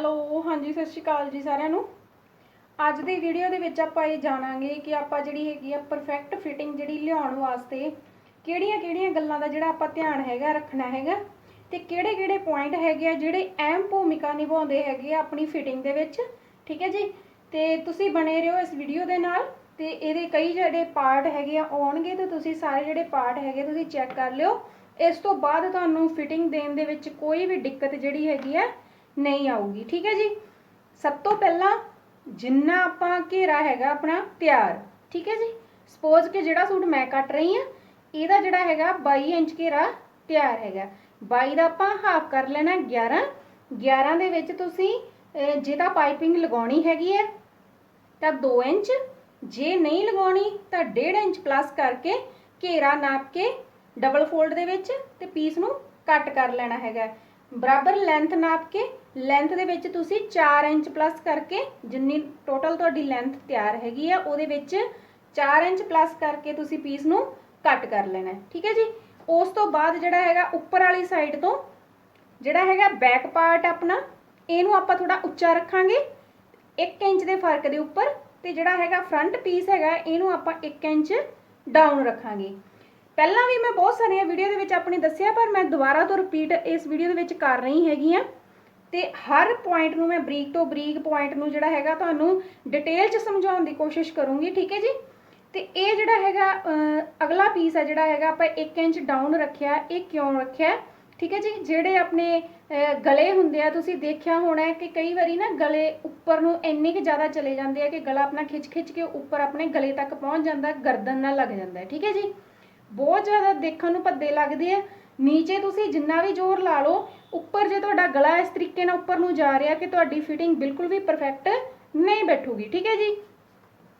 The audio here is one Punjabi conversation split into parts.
ਹੈਲੋ, ਹਾਂਜੀ, ਸਤਿ ਸ਼੍ਰੀ ਅਕਾਲ ਜੀ ਸਾਰਿਆਂ ਨੂੰ। ਅੱਜ ਦੀ ਵੀਡੀਓ ਦੇ ਵਿੱਚ ਆਪਾਂ ਇਹ ਜਾਣਾਂਗੇ ਕਿ ਆਪਾਂ ਜਿਹੜੀ ਹੈਗੀ ਆ ਪਰਫੈਕਟ ਫਿਟਿੰਗ ਜਿਹੜੀ ਲਿਆਉਣ ਵਾਸਤੇ ਕਿਹੜੀਆਂ-ਕਿਹੜੀਆਂ ਗੱਲਾਂ ਦਾ ਜਿਹੜਾ ਆਪਾਂ ਧਿਆਨ ਹੈਗਾ, ਰੱਖਣਾ ਹੈਗਾ ਤੇ ਕਿਹੜੇ-ਕਿਹੜੇ ਪੁਆਇੰਟ ਹੈਗੇ ਆ ਜਿਹੜੇ ਅਹਿਮ ਭੂਮਿਕਾ ਨਿਭਾਉਂਦੇ ਹੈਗੇ ਆ ਆਪਣੀ ਫਿਟਿੰਗ ਦੇ ਵਿੱਚ, ਠੀਕ ਹੈ ਜੀ? ਤੇ ਤੁਸੀਂ ਬਣੇ ਰਹੋ ਇਸ ਵੀਡੀਓ ਦੇ ਨਾਲ ਤੇ ਇਹਦੇ ਕਈ ਜਿਹੜੇ ਪਾਰਟ ਹੈਗੇ ਆ ਆਉਣਗੇ ਤੇ ਤੁਸੀਂ ਸਾਰੇ ਜਿਹੜੇ ਪਾਰਟ ਹੈਗੇ ਤੁਸੀਂ ਚੈੱਕ ਕਰ ਲਿਓ। ਇਸ ਤੋਂ ਬਾਅਦ ਤੁਹਾਨੂੰ ਫਿਟਿੰਗ ਦੇਣ ਦੇ ਵਿੱਚ ਕੋਈ ਵੀ ਦਿੱਕਤ ਜਿਹੜੀ ਹੈਗੀ ਆ ਨਹੀਂ ਆਊਗੀ ਠੀਕ ਹੈ ਜੀ? ਸਭ ਤੋਂ ਪਹਿਲਾਂ ਜਿੰਨਾ ਆਪਾਂ ਘੇਰਾ ਹੈਗਾ ਆਪਣਾ ਤਿਆਰ ਠੀਕ ਹੈ ਜੀ? ਸਪੋਜ਼ ਕਿ ਜਿਹੜਾ ਸੂਟ ਮੈਂ ਕੱਟ ਰਹੀ ਹਾਂ ਇਹਦਾ ਜਿਹੜਾ ਹੈਗਾ 22 ਇੰਚ ਘੇਰਾ ਤਿਆਰ ਹੈਗਾ। 22 ਦਾ ਆਪਾਂ ਹਾਫ ਕਰ ਲੈਣਾ 11 11 ਦੇ ਵਿੱਚ ਤੁਸੀਂ ਅਹ, ਜੇ ਤਾਂ ਪਾਈਪਿੰਗ ਲਗਾਉਣੀ ਹੈਗੀ ਹੈ ਤਾਂ 2 ਇੰਚ। ਜੇ ਨਹੀਂ ਲਗਾਉਣੀ ਤਾਂ 1.5 ਇੰਚ ਪਲੱਸ ਕਰਕੇ ਘੇਰਾ ਨਾਪ ਕੇ ਡਬਲ ਫੋਲਡ ਦੇ ਵਿੱਚ ਤੇ ਪੀਸ ਨੂੰ ਕੱਟ ਕਰ ਲੈਣਾ ਹੈਗਾ। ਬਰਾਬਰ ਲੈਂਥ ਨਾਪ ਕੇ ਲੈਂਥ ਦੇ ਵਿੱਚ ਤੁਸੀਂ 4 ਇੰਚ ਪਲੱਸ ਕਰਕੇ ਜਿੰਨੀ ਟੋਟਲ ਤੁਹਾਡੀ ਲੈਂਥ ਤਿਆਰ ਹੈਗੀ ਆ, ਉਹਦੇ ਵਿੱਚ 4 ਇੰਚ ਪਲੱਸ ਕਰਕੇ ਤੁਸੀਂ ਪੀਸ ਨੂੰ ਕੱਟ ਕਰ ਲੈਣਾ ਠੀਕ ਹੈ ਜੀ? ਉਸ ਤੋਂ ਬਾਅਦ ਜਿਹੜਾ ਹੈਗਾ ਉੱਪਰ ਵਾਲੀ ਸਾਈਡ ਤੋਂ ਜਿਹੜਾ ਹੈਗਾ ਬੈਕ ਪਾਰਟ ਆਪਣਾ, ਇਹਨੂੰ ਆਪਾਂ ਥੋੜਾ ਉੱਚਾ ਰੱਖਾਂਗੇ। 1 ਇੰਚ ਦੇ ਫ਼ਰਕ ਦੇ ਉੱਪਰ ਤੇ ਜਿਹੜਾ ਹੈਗਾ ਫਰੰਟ ਪੀਸ ਹੈਗਾ, ਇਹਨੂੰ ਆਪਾਂ 1 ਇੰਚ ਡਾਊਨ ਰੱਖਾਂਗੇ। ਪਹਿਲਾਂ ਵੀ ਮੈਂ ਬਹੁਤ ਸਾਰੀਆਂ ਵੀਡੀਓ ਦੇ ਵਿੱਚ ਆਪਣੀ ਦੱਸਿਆ, ਪਰ ਮੈਂ ਦੁਬਾਰਾ ਤੋਂ ਰਿਪੀਟ ਇਸ ਵੀਡੀਓ ਦੇ ਵਿੱਚ ਕਰ ਰਹੀ ਹੈਗੀ ਆ ਤੇ ਹਰ ਪੁਆਇੰਟ ਨੂੰ ਮੈਂ ਬਰੀਕ ਤੋਂ ਬਰੀਕ ਪੁਆਇੰਟ ਨੂੰ ਜਿਹੜਾ ਹੈਗਾ ਤੁਹਾਨੂੰ ਡਿਟੇਲ 'ਚ ਸਮਝਾਉਣ ਦੀ ਕੋਸ਼ਿਸ਼ ਕਰੂੰਗੀ, ਠੀਕ ਹੈ ਜੀ? ਤੇ ਇਹ ਜਿਹੜਾ ਹੈਗਾ ਅਗਲਾ ਪੀਸ ਹੈ ਜਿਹੜਾ ਹੈਗਾ, ਆਪਾਂ 1 ਇੰਚ ਡਾਊਨ ਰੱਖਿਆ, ਇਹ ਕਿਉਂ ਰੱਖਿਆ? ਠੀਕ ਹੈ ਜੀ? ਜਿਹੜੇ ਆਪਣੇ ਗਲੇ ਹੁੰਦੇ ਆ, ਤੁਸੀਂ ਦੇਖਿਆ ਹੋਣਾ ਹੈ ਕਿ ਕਈ ਵਾਰੀ ਨਾ ਗਲੇ ਉੱਪਰ ਨੂੰ ਇੰਨੇ ਕਿ ਜ਼ਿਆਦਾ ਚਲੇ ਜਾਂਦੇ ਆ ਕਿ ਗਲਾ ਆਪਣਾ ਖਿੱਚ ਖਿੱਚ ਕੇ ਉੱਪਰ ਆਪਣੇ ਗਲੇ ਤੱਕ ਪਹੁੰਚ ਜਾਂਦਾ, ਗਰਦਨ ਨਾਲ ਲੱਗ ਜਾਂਦਾ ਠੀਕ ਹੈ ਜੀ? ਬਹੁਤ ਜ਼ਿਆਦਾ ਦੇਖਣ ਨੂੰ ਭੱਦੇ ਲੱਗਦੇ ਆ ਨੀਚੇ ਤੁਸੀਂ ਜਿੰਨਾ ਵੀ ਜ਼ੋਰ ਲਾ ਲਓ, ਉੱਪਰ ਜੇ ਤੁਹਾਡਾ ਗਲਾ ਇਸ ਤਰੀਕੇ ਨਾਲ ਉੱਪਰ ਨੂੰ ਜਾ ਰਿਹਾ ਕਿ ਤੁਹਾਡੀ ਫਿਟਿੰਗ ਬਿਲਕੁਲ ਵੀ ਪਰਫੈਕਟ ਨਹੀਂ ਬੈਠੂਗੀ, ਠੀਕ ਹੈ ਜੀ?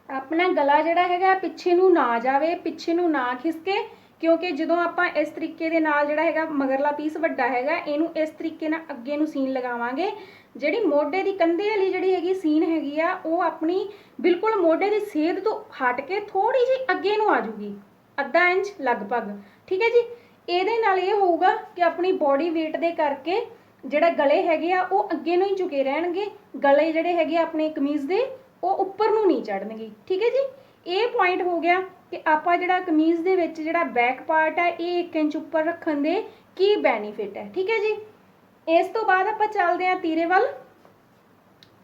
ਆਪਣਾ ਗਲਾ ਜਿਹੜਾ ਹੈਗਾ ਪਿੱਛੇ ਨੂੰ ਨਾ ਜਾਵੇ, ਪਿੱਛੇ ਨੂੰ ਨਾ ਖਿਸਕੇ, ਕਿਉਂਕਿ ਜਦੋਂ ਆਪਾਂ ਇਸ ਤਰੀਕੇ ਦੇ ਨਾਲ ਜਿਹੜਾ ਹੈਗਾ ਮਗਰਲਾ ਪੀਸ ਵੱਡਾ ਹੈਗਾ, ਇਹਨੂੰ ਇਸ ਤਰੀਕੇ ਨਾਲ ਅੱਗੇ ਨੂੰ ਸੀਨ ਲਗਾਵਾਂਗੇ। ਜਿਹੜੀ ਮੋਢੇ ਦੀ ਕੰਧੇ ਵਾਲੀ ਜਿਹੜੀ ਹੈਗੀ ਸੀਨ ਹੈਗੀ ਆ, ਉਹ ਆਪਣੀ ਬਿਲਕੁਲ ਮੋਢੇ ਦੀ ਸੇਧ ਤੋਂ ਹਟ ਕੇ ਥੋੜੀ ਜਿਹੀ ਅੱਗੇ ਨੂੰ ਆ ਜੂਗੀ। ਅੱਧਾ ਇੰਚ ਲਗਭਗ, ਠੀਕ ਹੈ ਜੀ? ਇਹਦੇ ਨਾਲ ਇਹ ਹੋਊਗਾ ਕਿ ਆਪਣੀ ਬਾਡੀ weight ਦੇ ਕਰਕੇ ਜਿਹੜਾ ਗਲੇ ਹੈਗੇ ਆ, ਉਹ ਅੱਗੇ ਨੂੰ ਹੀ ਝੁਕੇ ਰਹਿਣਗੇ। ਗਲੇ ਜਿਹੜੇ ਹੈਗੇ ਆਪਣੇ ਕਮੀਜ਼ ਦੇ, ਉਹ ਉੱਪਰ ਨੂੰ ਨਹੀਂ ਚੜਨਗੇ ਠੀਕ ਹੈ ਜੀ? ਇਹ ਪੁਆਇੰਟ ਹੋ ਗਿਆ ਕਿ ਆਪਾਂ ਜਿਹੜਾ ਕਮੀਜ਼ ਦੇ ਵਿੱਚ ਜਿਹੜਾ ਬੈਕ ਪਾਰਟ ਹੈ, ਇਹ 1 ਇੰਚ ਉੱਪਰ ਰੱਖਣ ਦੇ ਕੀ ਬੈਨੀਫਿਟ ਹੈ? ਠੀਕ ਹੈ ਜੀ? ਇਸ ਤੋਂ ਬਾਅਦ ਆਪਾਂ ਚੱਲਦੇ ਹਾਂ ਤੀਰੇ ਵੱਲ।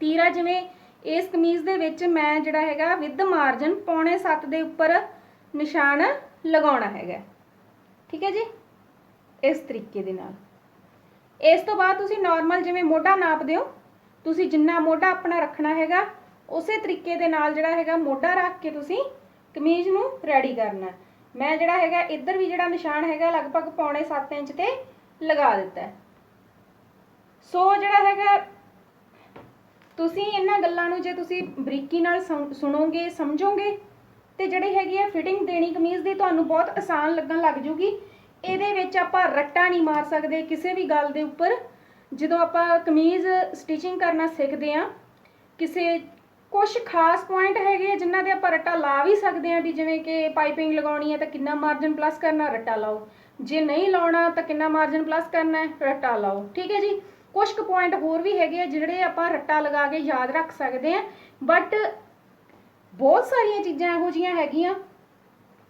ਤੀਰਾ ਜਿਵੇਂ ਇਸ ਕਮੀਜ਼ ਦੇ ਵਿੱਚ ਮੈਂ ਜਿਹੜਾ ਹੈਗਾ ਵਿਦ ਮਾਰਜਨ ਪੌਣੇ 7 ਦੇ ਉੱਪਰ ਨਿਸ਼ਾਨ ਲਗਾਉਣਾ ਹੈਗਾ। ਠੀਕ ਹੈ ਜੀ? ਇਸ ਤਰੀਕੇ ਦੇ ਨਾਲ। ਇਸ ਤੋਂ ਬਾਅਦ ਤੁਸੀਂ ਨਾਰਮਲ ਜਿਵੇਂ ਮੋਢਾ ਨਾਪਦੇ ਹੋ, ਤੁਸੀਂ ਜਿੰਨਾ ਮੋਢਾ ਆਪਣਾ ਰੱਖਣਾ ਹੈਗਾ, ਉਸੇ ਤਰੀਕੇ ਦੇ ਨਾਲ ਜਿਹੜਾ ਹੈਗਾ ਮੋਢਾ ਰੱਖ ਕੇ ਤੁਸੀਂ ਕਮੀਜ਼ ਨੂੰ ਰੈਡੀ ਕਰਨਾ। ਮੈਂ ਜਿਹੜਾ ਹੈਗਾ, ਇੱਧਰ ਵੀ ਜਿਹੜਾ ਨਿਸ਼ਾਨ ਹੈਗਾ, ਲਗਭਗ ਪੌਣੇ 7 ਇੰਚ ਤੇ ਲਗਾ ਦਿੱਤਾ ਸੋ ਜਿਹੜਾ ਹੈਗਾ, ਤੁਸੀਂ ਇਹਨਾਂ ਗੱਲਾਂ ਨੂੰ ਜੇ ਤੁਸੀਂ ਬਰੀਕੀ ਨਾਲ ਸੁਣੋਗੇ, ਸਮਝੋਗੇ ਤੇ ਜਿਹੜੀ ਹੈਗੀ ਹੈ ਫਿਟਿੰਗ ਦੇਣੀ ਕਮੀਜ਼ ਦੀ ਤੁਹਾਨੂੰ ਬਹੁਤ ਆਸਾਨ ਲੱਗਣ ਲੱਗ ਜੂਗੀ। ਇਹਦੇ ਵਿੱਚ ਆਪਾਂ ਰੱਟਾ ਨਹੀਂ ਮਾਰ ਸਕਦੇ ਕਿਸੇ ਵੀ ਗੱਲ ਦੇ ਉੱਪਰ। ਜਦੋਂ ਆਪਾਂ ਕਮੀਜ਼ ਸਟਿਚਿੰਗ ਕਰਨਾ ਸਿੱਖਦੇ ਆ ਕਿਸੇ ਕੁਝ ਖਾਸ ਪੁਆਇੰਟ ਹੈਗੇ ਆ ਜਿਨ੍ਹਾਂ ਦੇ ਆਪਾਂ ਰੱਟਾ ਲਾ ਵੀ ਸਕਦੇ ਆ ਵੀ ਜਿਵੇਂ ਕਿ ਪਾਈਪਿੰਗ ਲਗਾਉਣੀ ਹੈ ਤਾਂ ਕਿੰਨਾ ਮਾਰਜਨ ਪਲੱਸ ਕਰਨਾ ਰੱਟਾ ਲਾਓ। ਜੇ ਨਹੀਂ ਲਾਉਣਾ ਤਾਂ ਕਿੰਨਾ ਮਾਰਜਨ ਪਲੱਸ ਕਰਨਾ ਹੈ, ਰੱਟਾ ਲਾਓ। ਠੀਕ ਹੈ ਜੀ? ਕੁਝ ਕੁ ਪੁਆਇੰਟ ਹੋਰ ਵੀ ਹੈਗੇ ਆ ਜਿਹੜੇ ਆਪਾਂ ਰੱਟਾ ਲਗਾ ਕੇ ਯਾਦ ਰੱਖ ਸਕਦੇ ਆ ਬਟ ਬਹੁਤ ਸਾਰੀਆਂ ਚੀਜ਼ਾਂ ਇਹੋ ਜੀਆਂ ਹੈਗੀਆਂ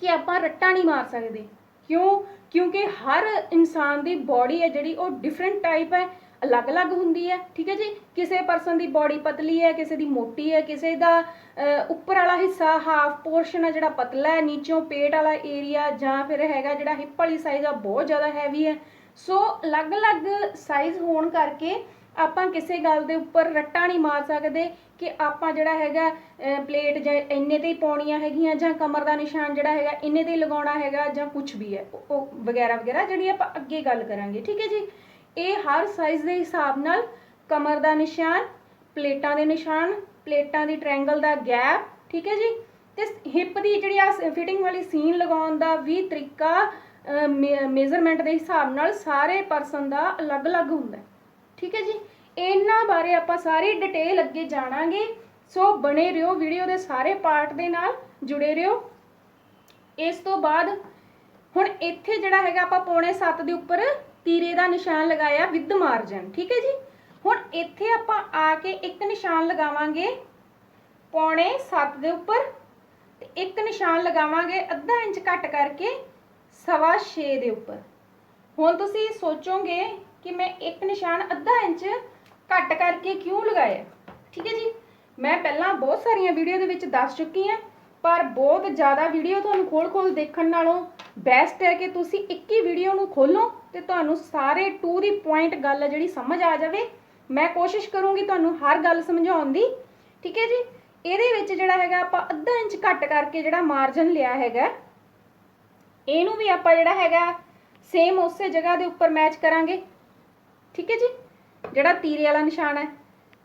ਕਿ ਆਪਾਂ ਰੱਟਾ ਨਹੀਂ ਮਾਰ ਸਕਦੇ। ਕਿਉਂ? ਕਿਉਂਕਿ ਹਰ ਇਨਸਾਨ ਦੀ ਬਾਡੀ ਹੈ ਜਿਹੜੀ, ਉਹ ਡਿਫਰੈਂਟ ਟਾਈਪ ਹੈ, ਅਲੱਗ-ਅਲੱਗ ਹੁੰਦੀ ਹੈ, ਠੀਕ ਹੈ ਜੀ? ਕਿਸੇ ਪਰਸਨ ਦੀ ਬਾਡੀ ਪਤਲੀ ਹੈ, ਕਿਸੇ ਦੀ ਮੋਟੀ ਹੈ, ਕਿਸੇ ਦਾ ਉੱਪਰ ਵਾਲਾ ਹਿੱਸਾ ਹਾਫ ਪੋਰਸ਼ਨ ਹੈ ਜਿਹੜਾ ਪਤਲਾ ਹੈ, ਨੀਚੋਂ ਪੇਟ ਵਾਲਾ ਏਰੀਆ ਜਾਂ ਫਿਰ ਹੈਗਾ ਜਿਹੜਾ ਹਿੱਪ ਵਾਲੀ ਸਾਈਜ਼ ਆ ਬਹੁਤ ਜ਼ਿਆਦਾ ਹੈਵੀ ਹੈ। ਸੋ ਅਲੱਗ-ਅਲੱਗ ਸਾਈਜ਼ ਹੋਣ ਕਰਕੇ ਆਪਾਂ ਕਿਸੇ ਗੱਲ ਦੇ ਉੱਪਰ ਰੱਟਾ ਨਹੀਂ ਮਾਰ ਸਕਦੇ ਕਿ ਆਪਾਂ ਜਿਹੜਾ ਹੈਗਾ ਪਲੇਟ ਜਾਂ ਇੰਨੇ ਤੇ ਹੀ ਪਾਉਣੀਆਂ ਹੈਗੀਆਂ ਜਾਂ ਕਮਰ ਦਾ ਨਿਸ਼ਾਨ ਜਿਹੜਾ ਹੈਗਾ, ਇੰਨੇ ਤੇ ਹੀ ਲਗਾਉਣਾ ਹੈਗਾ ਜਾਂ ਕੁਝ ਵੀ ਹੈ, ਉਹ- ਵਗੈਰਾ ਵਗੈਰਾ ਜਿਹੜੀ ਆਪਾਂ ਅੱਗੇ ਗੱਲ ਕਰਾਂਗੇ, ਠੀਕ ਹੈ ਜੀ? ਇਹ ਹਰ ਸਾਈਜ਼ ਦੇ ਹਿਸਾਬ ਨਾਲ ਕਮਰ ਦਾ ਨਿਸ਼ਾਨ, ਪਲੇਟਾਂ ਦੇ ਨਿਸ਼ਾਨ, ਪਲੇਟਾਂ ਦੀ ਟ੍ਰਾਇੰਗਲ ਦਾ ਗੈਪ ਠੀਕ ਹੈ ਜੀ? ਤੇ ਹਿੱਪ ਦੀ ਜਿਹੜੀ ਆ ਫਿਟਿੰਗ ਵਾਲੀ ਸੀਨ ਲਗਾਉਣ ਦਾ ਵੀ ਤਰੀਕਾ ਮੇਜ਼ਰਮੈਂਟ ਦੇ ਹਿਸਾਬ ਨਾਲ ਸਾਰੇ ਪਰਸਨ ਦਾ ਅਲੱਗ-ਅਲੱਗ ਹੁੰਦਾ ਠੀਕ ਹੈ ਜੀ? ਇਹਨਾਂ ਬਾਰੇ ਆਪਾਂ ਸਾਰੀ ਡਿਟੇਲ ਅੱਗੇ ਜਾਣਾਂਗੇ। ਸੋ ਬਣੇ ਰਹੋ ਵੀਡੀਓ ਦੇ ਸਾਰੇ ਪਾਰਟ ਦੇ ਨਾਲ, ਜੁੜੇ ਰਹੋ। ਇਸ ਤੋਂ ਬਾਅਦ ਹੁਣ ਇੱਥੇ ਜਿਹੜਾ ਹੈਗਾ ਆਪਾਂ ਪੌਣੇ 7 ਦੇ ਉੱਪਰ ਤੀਰੇ ਦਾ ਨਿਸ਼ਾਨ ਲਗਾਇਆ ਵਿਦ ਮਾਰਜਨ ਠੀਕ ਹੈ ਜੀ? ਹੁਣ ਇੱਥੇ ਆਪਾਂ ਆ ਕੇ ਇੱਕ ਨਿਸ਼ਾਨ ਲਗਾਵਾਂਗੇ ਪੌਣੇ 7 ਦੇ ਉੱਪਰ ਤੇ ਇੱਕ ਨਿਸ਼ਾਨ ਲਗਾਵਾਂਗੇ ਅੱਧਾ ਇੰਚ ਘੱਟ ਕਰਕੇ ਸਵਾ 6 ਦੇ ਉੱਪਰ। ਹੁਣ ਤੁਸੀਂ ਸੋਚੋਗੇ ਕਿ ਮੈਂ ਇੱਕ ਨਿਸ਼ਾਨ ਅੱਧਾ ਇੰਚ ਘੱਟ ਕਰਕੇ ਕਿਉਂ ਲਗਾਇਆ? ਠੀਕ ਹੈ ਜੀ? ਮੈਂ ਪਹਿਲਾਂ ਬਹੁਤ ਸਾਰੀਆਂ ਵੀਡੀਓ ਦੇ ਵਿੱਚ ਦੱਸ ਚੁੱਕੀ ਹਾਂ, ਪਰ ਬਹੁਤ ਜ਼ਿਆਦਾ ਵੀਡੀਓ ਤੁਹਾਨੂੰ ਖੋਲ-ਖੋਲ ਦੇਖਣ ਨਾਲੋਂ ਬੈਸਟ ਹੈ ਕਿ ਤੁਸੀਂ ਇੱਕ ਹੀ ਵੀਡੀਓ ਨੂੰ ਖੋਲੋ ਤੇ ਤੁਹਾਨੂੰ ਸਾਰੇ ਟੂ ਦੀ ਪੁਆਇੰਟ ਗੱਲ ਜਿਹੜੀ ਸਮਝ ਆ ਜਾਵੇ। ਮੈਂ ਕੋਸ਼ਿਸ਼ ਕਰੂੰਗੀ ਤੁਹਾਨੂੰ ਹਰ ਗੱਲ ਸਮਝਾਉਣ ਦੀ। ਠੀਕ ਹੈ ਜੀ? ਇਹਦੇ ਵਿੱਚ ਜਿਹੜਾ ਹੈਗਾ ਆਪਾਂ ਅੱਧਾ ਇੰਚ ਘੱਟ ਕਰਕੇ ਜਿਹੜਾ ਮਾਰਜਨ ਲਿਆ ਹੈਗਾ, ਇਹਨੂੰ ਵੀ ਆਪਾਂ ਜਿਹੜਾ ਹੈਗਾ ਸੇਮ ਉਸੇ ਜਗ੍ਹਾ ਦੇ ਉੱਪਰ ਮੈਚ ਕਰਾਂਗੇ। ਠੀਕ ਹੈ ਜੀ? ਜਿਹੜਾ ਤੀਰੇ ਵਾਲਾ ਨਿਸ਼ਾਨ ਹੈ।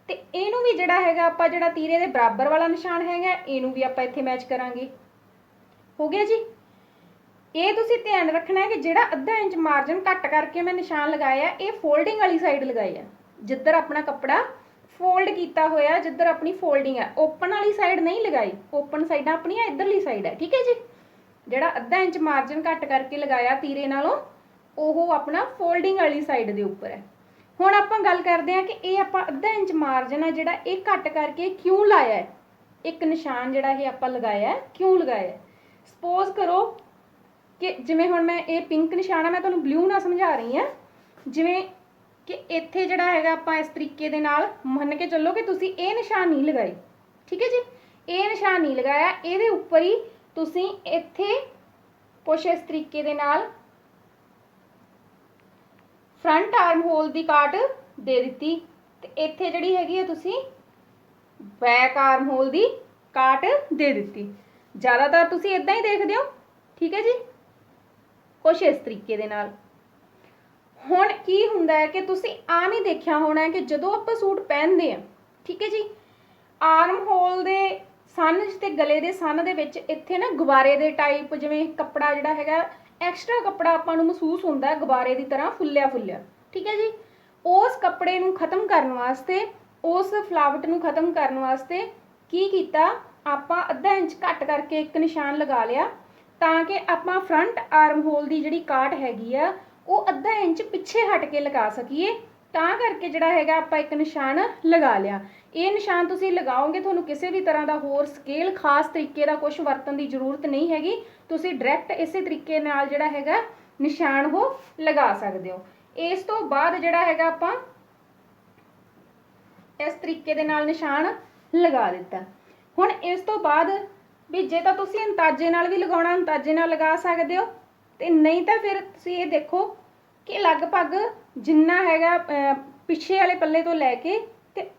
ਤੇ ਇਹਨੂੰ ਵੀ ਜਿਹੜਾ ਹੈਗਾ ਆਪਾਂ ਜਿਹੜਾ ਤੀਰੇ ਦੇ ਬਰਾਬਰ ਵਾਲਾ ਨਿਸ਼ਾਨ ਹੈਗਾ, ਇਹਨੂੰ ਵੀ ਆਪਾਂ ਇੱਥੇ ਮੈਚ ਕਰਾਂਗੇ। ਹੋ ਗਿਆ ਜੀ? ਇਹ ਤੁਸੀਂ ਧਿਆਨ ਰੱਖਣਾ ਹੈ ਕਿ ਜਿਹੜਾ ਅੱਧਾ ਇੰਚ ਮਾਰਜਨ ਘੱਟ ਕਰਕੇ ਮੈਂ ਨਿਸ਼ਾਨ ਲਗਾਇਆ, ਇਹ ਫੋਲਡਿੰਗ ਵਾਲੀ ਸਾਈਡ ਲਗਾਇਆ ਜਿੱਧਰ ਆਪਣਾ ਕੱਪੜਾ ਫੋਲਡ ਕੀਤਾ ਹੋਇਆ, ਜਿੱਧਰ ਆਪਣੀ ਫੋਲਡਿੰਗ ਹੈ ਓਪਨ ਵਾਲੀ ਸਾਈਡ ਨਹੀਂ ਲਗਾਈ ਓਪਨ ਸਾਈਡਾਂ ਆਪਣੀਆਂ ਇਧਰਲੀ ਸਾਈਡ ਹੈ ਠੀਕ ਹੈ ਜੀ? ਜਿਹੜਾ ਅੱਧਾ ਇੰਚ ਮਾਰਜਨ ਘੱਟ ਕਰਕੇ ਲਗਾਇਆ ਤੀਰੇ ਨਾਲੋਂ, ਉਹ ਆਪਣਾ ਫੋਲਡਿੰਗ ਵਾਲੀ ਸਾਈਡ ਦੇ ਉੱਪਰ ਹੈ। ਹੁਣ ਆਪਾਂ ਗੱਲ ਕਰਦੇ ਹਾਂ ਕਿ ਇਹ ਆਪਾਂ ਅੱਧਾ ਇੰਚ ਮਾਰਜਨ ਆ ਜਿਹੜਾ ਇਹ ਘੱਟ ਕਰਕੇ ਕਿਉਂ ਲਾਇਆ ਹੈ? ਇੱਕ ਨਿਸ਼ਾਨ ਜਿਹੜਾ ਇਹ ਆਪਾਂ ਲਗਾਇਆ ਕਿਉਂ ਲਗਾਇਆ ਸਪੋਜ਼ ਕਰੋ ਕਿ ਜਿਵੇਂ ਹੁਣ ਮੈਂ ਇਹ ਪਿੰਕ ਨਿਸ਼ਾਨ ਆ, ਮੈਂ ਤੁਹਾਨੂੰ ਬਲੂ ਨਾਲ ਸਮਝਾ ਰਹੀ ਹਾਂ। ਜਿਵੇਂ ਕਿ ਇੱਥੇ ਜਿਹੜਾ ਹੈਗਾ ਆਪਾਂ ਇਸ ਤਰੀਕੇ ਦੇ ਨਾਲ ਮੰਨ ਕੇ ਚੱਲੋ ਕਿ ਤੁਸੀਂ ਇਹ ਨਿਸ਼ਾਨ ਨਹੀਂ ਲਗਾਈ ਠੀਕ ਹੈ ਜੀ? ਇਹ ਨਿਸ਼ਾਨ ਨਹੀਂ ਲਗਾਇਆ, ਇਹਦੇ ਉੱਪਰ ਹੀ ਤੁਸੀਂ ਇੱਥੇ ਕੁਛ ਇਸ ਤਰੀਕੇ ਦੇ ਨਾਲ ਫਰੰਟ ਆਰਮ ਹੋਲ ਦੀ ਕਾਟ ਦੇ ਦਿੱਤੀ। ਤੇ ਇੱਥੇ ਜਿਹੜੀ ਹੈਗੀ ਹੈ ਤੁਸੀਂ ਬੈਕ ਆਰਮ ਹੋਲ ਦੀ ਕਾਟ ਦੇ ਦਿੱਤੀ। ਜ਼ਿਆਦਾਤਰ ਤੁਸੀਂ ਇਦਾਂ ਹੀ ਦੇਖਦੇ ਹੋ, ਠੀਕ ਹੈ ਜੀ? ਕੁਛ ਇਸ ਤਰੀਕੇ ਦੇ ਨਾਲ। ਹੁਣ ਕੀ ਹੁੰਦਾ ਹੈ ਕਿ ਤੁਸੀਂ ਆਮ ਨਹੀਂ ਦੇਖਿਆ ਹੋਣਾ ਹੈ ਕਿ ਜਦੋਂ ਆਪਾਂ ਸੂਟ ਪਹਿਨਦੇ ਆ ਠੀਕ ਹੈ ਜੀ? ਆਰਮ ਹੋਲ ਦੇ ਸਨ ਤੇ ਗਲੇ ਦੇ ਸਨ ਦੇ ਵਿੱਚ ਇੱਥੇ ਨਾ ਗੁਬਾਰੇ ਦੇ ਟਾਈਪ ਜਿਵੇਂ ਕੱਪੜਾ ਜਿਹੜਾ ਹੈਗਾ ਐਕਸਟਰਾ ਕੱਪੜਾ ਆਪਾਂ ਨੂੰ ਮਹਿਸੂਸ ਹੁੰਦਾ ਹੈ ਗੁਬਾਰੇ ਦੀ ਤਰ੍ਹਾਂ ਫੁੱਲਿਆ ਫੁੱਲਿਆ। ਠੀਕ ਹੈ ਜੀ? ਉਸ ਕੱਪੜੇ ਨੂੰ ਖਤਮ ਕਰਨ ਵਾਸਤੇ, ਉਸ ਫਲਾਵਟ ਨੂੰ ਖਤਮ ਕਰਨ ਵਾਸਤੇ ਕੀ ਕੀਤਾ? ਆਪਾਂ ਅੱਧਾ ਇੰਚ ਘੱਟ ਕਰਕੇ ਇੱਕ ਨਿਸ਼ਾਨ ਲਗਾ ਲਿਆ ਤਾਂ ਕਿ ਆਪਾਂ ਫਰੰਟ ਆਰਮ ਹੋਲ ਦੀ ਜਿਹੜੀ ਕਾਟ ਹੈਗੀ ਆ, ਉਹ ਅੱਧਾ ਇੰਚ ਪਿੱਛੇ ਹਟ ਕੇ ਲਗਾ ਸਕੀਏ। ਤਾਂ ਕਰਕੇ ਜਿਹੜਾ ਹੈਗਾ ਆਪਾਂ ਇੱਕ ਨਿਸ਼ਾਨ ਲਗਾ ਲਿਆ। ਇਹ ਨਿਸ਼ਾਨ ਤੁਸੀਂ ਲਗਾਓਗੇ, ਤੁਹਾਨੂੰ ਕਿਸੇ ਵੀ ਤਰ੍ਹਾਂ ਦਾ ਹੋਰ ਸਕੇਲ ਖਾਸ ਤਰੀਕੇ ਦਾ ਕੁਝ ਵਰਤਣ ਦੀ ਜ਼ਰੂਰਤ ਨਹੀਂ ਹੈਗੀ। ਤੁਸੀਂ ਡਾਇਰੈਕਟ ਇਸੇ ਤਰੀਕੇ ਨਾਲ ਜਿਹੜਾ ਹੈਗਾ ਨਿਸ਼ਾਨ ਉਹ ਲਗਾ ਸਕਦੇ ਹੋ। ਇਸ ਤੋਂ ਬਾਅਦ ਜਿਹੜਾ ਹੈਗਾ ਆਪਾਂ ਇਸ ਤਰੀਕੇ ਦੇ ਨਾਲ ਨਿਸ਼ਾਨ ਲਗਾ ਦਿੱਤਾ। ਹੁਣ ਇਸ ਤੋਂ ਬਾਅਦ ਵੀ ਜੇ ਤਾਂ ਤੁਸੀਂ ਅੰਤਾਜੇ ਨਾਲ ਵੀ ਲਗਾਉਣਾ ਅੰਤਾਜੇ ਨਾਲ ਲਗਾ ਸਕਦੇ ਹੋ। ਤੇ ਨਹੀਂ ਤਾਂ ਫਿਰ ਤੁਸੀਂ ਇਹ ਦੇਖੋ ਕਿ ਲਗਭਗ ਜਿੰਨਾ ਹੈਗਾ ਪਿੱਛੇ ਵਾਲੇ ਪੱਲੇ ਤੋਂ ਲੈ ਕੇ ਤੇ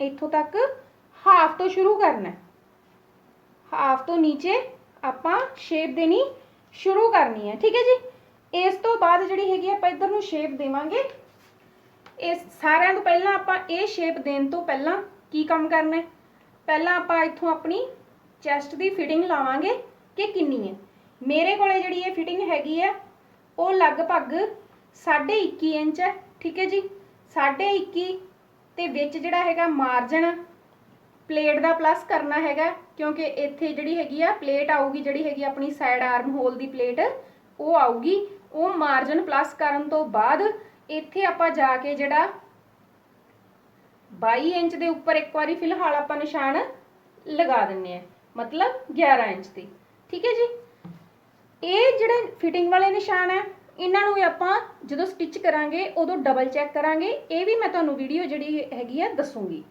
ਇੱਥੋਂ ਤੱਕ ਹਾਫ ਤੋਂ ਸ਼ੁਰੂ ਕਰਨਾ ਹਾਫ ਤੋਂ ਨੀਚੇ ਆਪਾਂ ਸ਼ੇਪ ਦੇਣੀ ਸ਼ੁਰੂ ਕਰਨੀ ਹੈ, ਠੀਕ ਹੈ ਜੀ? ਇਸ ਤੋਂ ਬਾਅਦ ਜਿਹੜੀ ਹੈਗੀ ਆਪਾਂ ਇੱਧਰ ਨੂੰ ਸ਼ੇਪ ਦੇਵਾਂਗੇ। ਇਸ, ਸਾਰਿਆਂ ਤੋਂ ਪਹਿਲਾਂ ਆਪਾਂ ਇਹ ਸ਼ੇਪ ਦੇਣ ਤੋਂ ਪਹਿਲਾਂ ਕੀ ਕੰਮ ਕਰਨਾ ਹੈ? ਪਹਿਲਾਂ ਆਪਾਂ ਇੱਥੋਂ ਆਪਣੀ ਚੈਸਟ ਦੀ ਫਿਟਿੰਗ ਲਾਵਾਂਗੇ ਕਿ ਕਿੰਨੀ ਹੈ। ਮੇਰੇ ਕੋਲੇ ਜਿਹੜੀ ਇਹ ਫਿਟਿੰਗ ਹੈਗੀ ਹੈ ਉਹ ਲਗਭਗ 21.5 ਇੰਚ ਹੈ, ਠੀਕ ਹੈ ਜੀ? 21.5 ਤੇ ਵਿੱਚ ਜਿਹੜਾ ਹੈਗਾ ਮਾਰਜਨ ਪਲੇਟ ਦਾ ਪਲੱਸ ਕਰਨਾ ਹੈਗਾ, ਕਿਉਂਕਿ ਇੱਥੇ ਜਿਹੜੀ ਹੈਗੀ ਆ ਪਲੇਟ ਆਊਗੀ, ਜਿਹੜੀ ਹੈਗੀ ਆਪਣੀ ਸਾਈਡ ਆਰਮ ਹੋਲ ਦੀ ਪਲੇਟ ਉਹ ਆਊਗੀ। ਉਹ ਮਾਰਜਨ ਪਲੱਸ ਕਰਨ ਤੋਂ ਬਾਅਦ ਇੱਥੇ ਆਪਾਂ ਜਾ ਕੇ ਜਿਹੜਾ 22 ਇੰਚ ਦੇ ਉੱਪਰ ਇੱਕ ਵਾਰੀ ਫਿਲਹਾਲ ਆਪਾਂ ਨਿਸ਼ਾਨ ਲਗਾ ਦਿੰਨੇ ਆ, ਮਤਲਬ 11 ਇੰਚ ਦੀ ਠੀਕ ਹੈ ਜੀ? ਇਹ ਜਿਹੜੇ ਫਿਟਿੰਗ ਵਾਲੇ ਨਿਸ਼ਾਨ ਹੈ ਇਹਨਾਂ ਨੂੰ ਵੀ ਆਪਾਂ ਜਦੋਂ ਸਟਿਚ ਕਰਾਂਗੇ, ਉਦੋਂ ਡਬਲ ਚੈੱਕ ਕਰਾਂਗੇ। ਇਹ ਵੀ ਮੈਂ ਤੁਹਾਨੂੰ ਵੀਡੀਓ ਜਿਹੜੀ ਹੈਗੀ ਆ ਦੱਸੂਗੀ।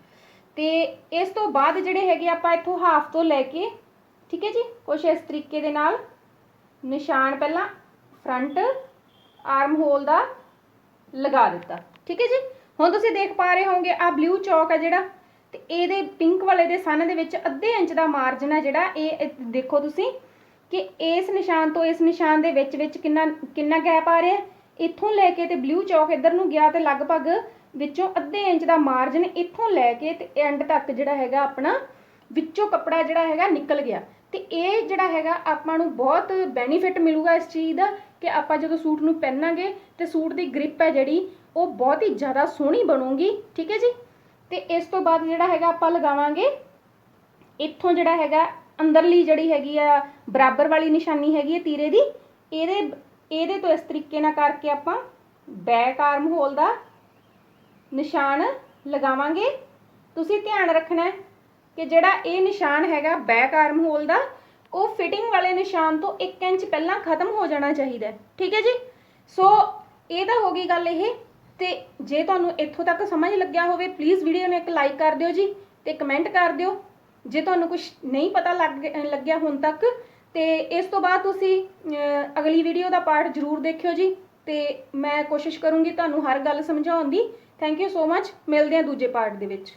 ਤੇ ਇਸ ਤੋਂ ਬਾਅਦ ਜਿਹੜੇ ਹੈਗੇ ਆਪਾਂ ਇੱਥੋਂ ਹਾਫ ਤੋਂ ਲੈ ਕੇ, ਠੀਕ ਹੈ ਜੀ? ਕੁਛ ਇਸ ਤਰੀਕੇ ਦੇ ਨਾਲ ਨਿਸ਼ਾਨ ਪਹਿਲਾਂ ਫਰੰਟ ਆਰਮ ਹੋਲ ਦਾ ਲਗਾ ਦਿੱਤਾ। ਠੀਕ ਹੈ ਜੀ? ਹੁਣ ਤੁਸੀਂ ਦੇਖ ਪਾ ਰਹੇ ਹੋਵੋਗੇ ਆ ਬਲੂ ਚੌਕ ਹੈ ਜਿਹੜਾ। ਤੇ ਇਹਦੇ ਪਿੰਕ ਵਾਲੇ ਦੇ ਸਨ ਦੇ ਵਿੱਚ ਅੱਧੇ ਇੰਚ ਦਾ ਮਾਰਜਨ ਹੈ ਜਿਹੜਾ, ਇਹ ਦੇਖੋ ਤੁਸੀਂ। ਕਿ ਇਸ ਨਿਸ਼ਾਨ ਤੋਂ ਇਸ ਨਿਸ਼ਾਨ ਦੇ ਵਿੱਚ ਵਿੱਚ ਕਿੰਨਾ ਕਿੰਨਾ ਗੈਪ ਆ ਰਿਹਾ ਇੱਥੋਂ ਲੈ ਕੇ ਤੇ ਬਲੂ ਚੌਕ ਇੱਧਰ ਨੂੰ ਗਿਆ ਤੇ ਲਗਭਗ ਵਿੱਚੋਂ ਅੱਧੇ ਇੰਚ ਦਾ ਮਾਰਜਨ ਇੱਥੋਂ ਲੈ ਕੇ ਤੇ ਐਂਡ ਤੱਕ ਜਿਹੜਾ ਹੈਗਾ ਆਪਣਾ ਵਿੱਚੋਂ ਕੱਪੜਾ ਜਿਹੜਾ ਹੈਗਾ ਨਿਕਲ ਗਿਆ। ਤੇ ਇਹ ਜਿਹੜਾ ਹੈਗਾ ਆਪਾਂ ਨੂੰ ਬਹੁਤ ਬੈਨੀਫਿਟ ਮਿਲੂਗਾ ਇਸ ਚੀਜ਼ ਦਾ ਕਿ ਆਪਾਂ ਜਦੋਂ ਸੂਟ ਨੂੰ ਪਹਿਨਾਂਗੇ ਤੇ ਸੂਟ ਦੀ ਗ੍ਰਿਪ ਹੈ ਜਿਹੜੀ, ਉਹ ਬਹੁਤ ਹੀ ਜ਼ਿਆਦਾ ਸੋਹਣੀ ਬਣੂਗੀ, ਠੀਕ ਹੈ ਜੀ? ਤੇ ਇਸ ਤੋਂ ਬਾਅਦ ਜਿਹੜਾ ਹੈਗਾ ਆਪਾਂ ਲਗਾਵਾਂਗੇ, ਇੱਥੋਂ ਜਿਹੜਾ ਹੈਗਾ ਅੰਦਰਲੀ ਜਿਹੜੀ ਹੈਗੀ ਆ, ਬਰਾਬਰ ਵਾਲੀ ਨਿਸ਼ਾਨੀ ਹੈਗੀ ਹੈ ਤੀਰੇ ਦੀ, ਇਹਦੇ ਇਹਦੇ ਤੋਂ ਇਸ ਤਰੀਕੇ ਨਾਲ ਕਰਕੇ ਆਪਾਂ ਬੈਕ ਆਰਮ ਹੋਲ ਦਾ ਨਿਸ਼ਾਨ ਲਗਾਵਾਂਗੇ। ਤੁਸੀਂ ਧਿਆਨ ਰੱਖਣਾ ਕਿ ਜਿਹੜਾ ਇਹ ਨਿਸ਼ਾਨ ਹੈਗਾ ਬੈਕ ਆਰਮ ਹੋਲ ਦਾ, ਉਹ ਫਿਟਿੰਗ ਵਾਲੇ ਨਿਸ਼ਾਨ ਤੋਂ 1 ਇੰਚ ਪਹਿਲਾਂ ਖਤਮ ਹੋ ਜਾਣਾ ਚਾਹੀਦਾ ਠੀਕ ਹੈ ਜੀ? ਸੋ ਇਹ ਤਾਂ ਹੋ ਗਈ ਗੱਲ ਇਹ, ਤੇ ਜੇ ਤੁਹਾਨੂੰ ਇੱਥੋਂ ਤੱਕ ਸਮਝ ਲੱਗਿਆ ਹੋਵੇ ਪਲੀਜ਼ ਵੀਡੀਓ ਨੂੰ ਇੱਕ ਲਾਈਕ ਕਰ ਦਿਓ ਜੀ ਤੇ ਕਮੈਂਟ ਕਰ ਦਿਓ। ਜੇ ਤੁਹਾਨੂੰ ਕੁਝ ਨਹੀਂ ਪਤਾ ਲੱਗ ਲੱਗਿਆ ਹੁਣ ਤੱਕ, ਤੇ ਇਸ ਤੋਂ ਬਾਅਦ ਤੁਸੀਂ ਅਗਲੀ ਵੀਡੀਓ ਦਾ ਪਾਰਟ ਜ਼ਰੂਰ ਦੇਖਿਓ ਜੀ, ਤੇ ਮੈਂ ਕੋਸ਼ਿਸ਼ ਕਰੂੰਗੀ ਤੁਹਾਨੂੰ ਹਰ ਗੱਲ ਸਮਝਾਉਣ ਦੀ। ਥੈਂਕ ਯੂ ਸੋ ਮੱਚ ਮਿਲਦੇ ਹਾਂ ਦੂਜੇ ਪਾਰਟ ਦੇ ਵਿੱਚ।